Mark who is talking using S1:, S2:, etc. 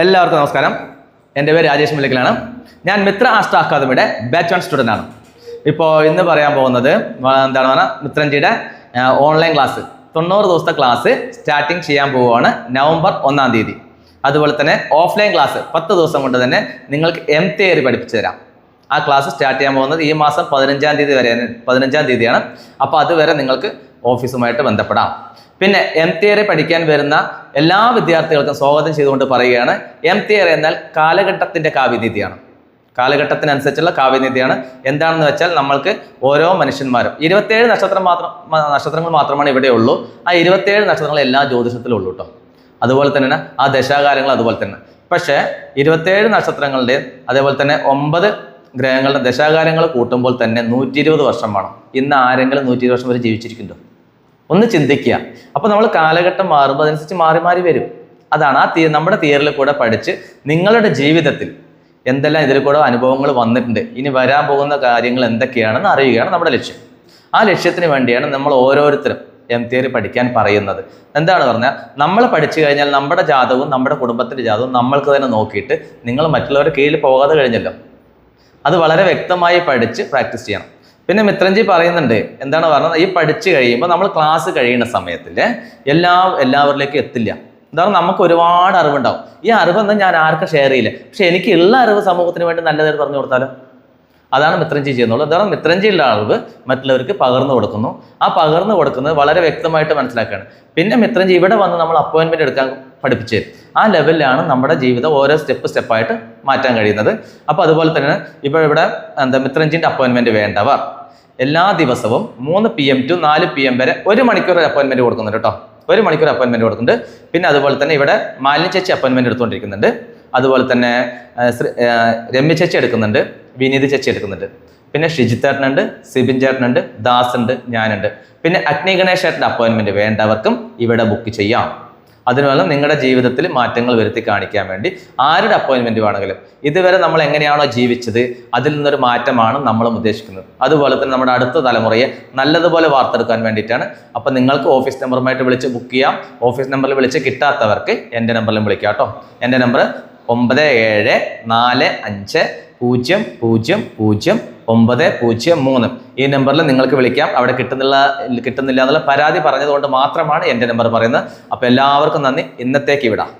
S1: എല്ലാവർക്കും നമസ്കാരം എൻ്റെ പേര് രാജേഷ് മില്ലക്കലാണ് ഞാൻ മിത്ര ആസ്ട്ര അക്കാദമിയുടെ ബാച്ച് വൺ സ്റ്റുഡൻ്റ് ആണ് ഇപ്പോൾ ഇന്ന് പറയാൻ പോകുന്നത് എന്താണ് പറഞ്ഞാൽ മിത്രൻജിയുടെ ഓൺലൈൻ ക്ലാസ് തൊണ്ണൂറ് ദിവസത്തെ ക്ലാസ് സ്റ്റാർട്ടിങ് ചെയ്യാൻ പോവുകയാണ് നവംബർ ഒന്നാം തീയതി അതുപോലെ തന്നെ ഓഫ്ലൈൻ ക്ലാസ് പത്ത് ദിവസം കൊണ്ട് തന്നെ നിങ്ങൾക്ക് എം തിയറി പഠിപ്പിച്ചു തരാം ആ ക്ലാസ് സ്റ്റാർട്ട് ചെയ്യാൻ പോകുന്നത് ഈ മാസം പതിനഞ്ചാം തീയതി വരെയാണ് പതിനഞ്ചാം തീയതിയാണ് അപ്പോൾ അതുവരെ നിങ്ങൾക്ക് ഓഫീസുമായിട്ട് ബന്ധപ്പെടാം പിന്നെ എം തിയറി e പഠിക്കാൻ വരുന്ന എല്ലാ വിദ്യാർത്ഥികൾക്കും സ്വാഗതം ചെയ്തുകൊണ്ട് പറയുകയാണ് എം തിയറി e എന്നാൽ കാലഘട്ടത്തിൻ്റെ കാവ്യനിധിയാണ് കാലഘട്ടത്തിനനുസരിച്ചുള്ള കാവ്യനിധിയാണ് എന്താണെന്ന് വെച്ചാൽ നമ്മൾക്ക് ഓരോ മനുഷ്യന്മാരും ഇരുപത്തേഴ് നക്ഷത്രം മാത്രം നക്ഷത്രങ്ങൾ മാത്രമാണ് ഇവിടെയുള്ളൂ ആ ഇരുപത്തേഴ് നക്ഷത്രങ്ങൾ എല്ലാ ജ്യോതിഷത്തിലും കേട്ടോ അതുപോലെ തന്നെ ആ ദശാകാലങ്ങൾ അതുപോലെ തന്നെ പക്ഷേ ഇരുപത്തേഴ് നക്ഷത്രങ്ങളുടെയും അതേപോലെ തന്നെ ഒമ്പത് ഗ്രഹങ്ങളുടെ ദശാകാലങ്ങൾ കൂട്ടുമ്പോൾ തന്നെ നൂറ്റി വർഷം വേണം ഇന്ന് ആരെങ്കിലും നൂറ്റി വർഷം വരെ ജീവിച്ചിരിക്കുന്നുണ്ടോ ഒന്ന് ചിന്തിക്കുക അപ്പോൾ നമ്മൾ കാലഘട്ടം മാറുമ്പോൾ അതനുസരിച്ച് മാറി മാറി വരും അതാണ് ആ തീ നമ്മുടെ തിയറിൽ കൂടെ പഠിച്ച് നിങ്ങളുടെ ജീവിതത്തിൽ എന്തെല്ലാം ഇതിൽ കൂടെ അനുഭവങ്ങൾ വന്നിട്ടുണ്ട് ഇനി വരാൻ പോകുന്ന കാര്യങ്ങൾ എന്തൊക്കെയാണെന്ന് അറിയുകയാണ് നമ്മുടെ ലക്ഷ്യം ആ ലക്ഷ്യത്തിന് വേണ്ടിയാണ് നമ്മൾ ഓരോരുത്തരും എം തിയറി പഠിക്കാൻ പറയുന്നത് എന്താണ് പറഞ്ഞാൽ നമ്മൾ പഠിച്ചു കഴിഞ്ഞാൽ നമ്മുടെ ജാതകവും നമ്മുടെ കുടുംബത്തിൻ്റെ ജാതകവും നമ്മൾക്ക് തന്നെ നോക്കിയിട്ട് നിങ്ങൾ മറ്റുള്ളവരുടെ കീഴിൽ പോകാതെ കഴിഞ്ഞല്ലോ അത് വളരെ വ്യക്തമായി പഠിച്ച് പ്രാക്ടീസ് ചെയ്യണം പിന്നെ മിത്രൻജി പറയുന്നുണ്ട് എന്താണ് പറഞ്ഞത് ഈ പഠിച്ചു കഴിയുമ്പോൾ നമ്മൾ ക്ലാസ് കഴിയുന്ന സമയത്തിൽ എല്ലാ എല്ലാവരിലേക്കും എത്തില്ല എന്താണ് നമുക്ക് ഒരുപാട് അറിവുണ്ടാവും ഈ അറിവൊന്നും ഞാൻ ആർക്കും ഷെയർ ചെയ്യില്ല പക്ഷെ എനിക്ക് ഉള്ള അറിവ് സമൂഹത്തിന് വേണ്ടി നല്ലതായിട്ട് പറഞ്ഞു കൊടുത്താലോ അതാണ് മിത്രഞ്ചി ചെയ്യുന്നുള്ളൂ എന്താണ് മിത്രഞ്ചിയുള്ള അറിവ് മറ്റുള്ളവർക്ക് പകർന്നു കൊടുക്കുന്നു ആ പകർന്നു കൊടുക്കുന്നത് വളരെ വ്യക്തമായിട്ട് മനസ്സിലാക്കുകയാണ് പിന്നെ മിത്രഞ്ചി ഇവിടെ വന്ന് നമ്മൾ അപ്പോയിൻമെൻറ്റ് എടുക്കാൻ പഠിപ്പിച്ചു തരും ആ ലെവലിലാണ് നമ്മുടെ ജീവിതം ഓരോ സ്റ്റെപ്പ് സ്റ്റെപ്പായിട്ട് മാറ്റാൻ കഴിയുന്നത് അപ്പോൾ അതുപോലെ തന്നെ ഇപ്പോൾ ഇവിടെ എന്താ മിത്രഞ്ചിൻ്റെ അപ്പോയിൻമെൻറ്റ് വേണ്ടവർ എല്ലാ ദിവസവും മൂന്ന് പി എം ടു നാല് പി എം വരെ ഒരു മണിക്കൂർ അപ്പോയിൻമെൻറ്റ് കൊടുക്കുന്നുണ്ട് കേട്ടോ ഒരു മണിക്കൂർ അപ്പോയിൻമെൻറ്റ് കൊടുക്കുന്നുണ്ട് പിന്നെ അതുപോലെ തന്നെ ഇവിടെ മാലിന്യ ചേച്ചി അപ്പോയിൻമെൻറ്റ് എടുത്തുകൊണ്ടിരിക്കുന്നുണ്ട് അതുപോലെ തന്നെ രമ്യ ചേച്ചി എടുക്കുന്നുണ്ട് വിനീത് ചേച്ചി എടുക്കുന്നുണ്ട് പിന്നെ ഷിജിത്തേട്ടനുണ്ട് സിബിൻ ചേട്ടനുണ്ട് ദാസ് ഉണ്ട് ഞാനുണ്ട് പിന്നെ അഗ്നി ഗണേഷ് ചേട്ടൻ്റെ അപ്പോയിൻമെൻറ്റ് വേണ്ടവർക്കും ഇവിടെ ബുക്ക് ചെയ്യാം അതിനുവേണം നിങ്ങളുടെ ജീവിതത്തിൽ മാറ്റങ്ങൾ വരുത്തി കാണിക്കാൻ വേണ്ടി ആരുടെ അപ്പോയിൻമെൻറ്റ് വേണമെങ്കിലും ഇതുവരെ നമ്മൾ എങ്ങനെയാണോ ജീവിച്ചത് അതിൽ നിന്നൊരു മാറ്റമാണ് നമ്മളും ഉദ്ദേശിക്കുന്നത് അതുപോലെ തന്നെ നമ്മുടെ അടുത്ത തലമുറയെ നല്ലതുപോലെ വാർത്തെടുക്കാൻ വേണ്ടിയിട്ടാണ് അപ്പം നിങ്ങൾക്ക് ഓഫീസ് നമ്പറുമായിട്ട് വിളിച്ച് ബുക്ക് ചെയ്യാം ഓഫീസ് നമ്പറിൽ വിളിച്ച് കിട്ടാത്തവർക്ക് എൻ്റെ നമ്പറിലും വിളിക്കാം കേട്ടോ എൻ്റെ നമ്പർ ഒമ്പത് ഏഴ് നാല് അഞ്ച് പൂജ്യം പൂജ്യം പൂജ്യം ഒമ്പത് പൂജ്യം മൂന്ന് ഈ നമ്പറിൽ നിങ്ങൾക്ക് വിളിക്കാം അവിടെ കിട്ടുന്നില്ല കിട്ടുന്നില്ല എന്നുള്ള പരാതി പറഞ്ഞതുകൊണ്ട് മാത്രമാണ് എൻ്റെ നമ്പർ പറയുന്നത് അപ്പോൾ എല്ലാവർക്കും നന്ദി ഇന്നത്തേക്ക് വിടാം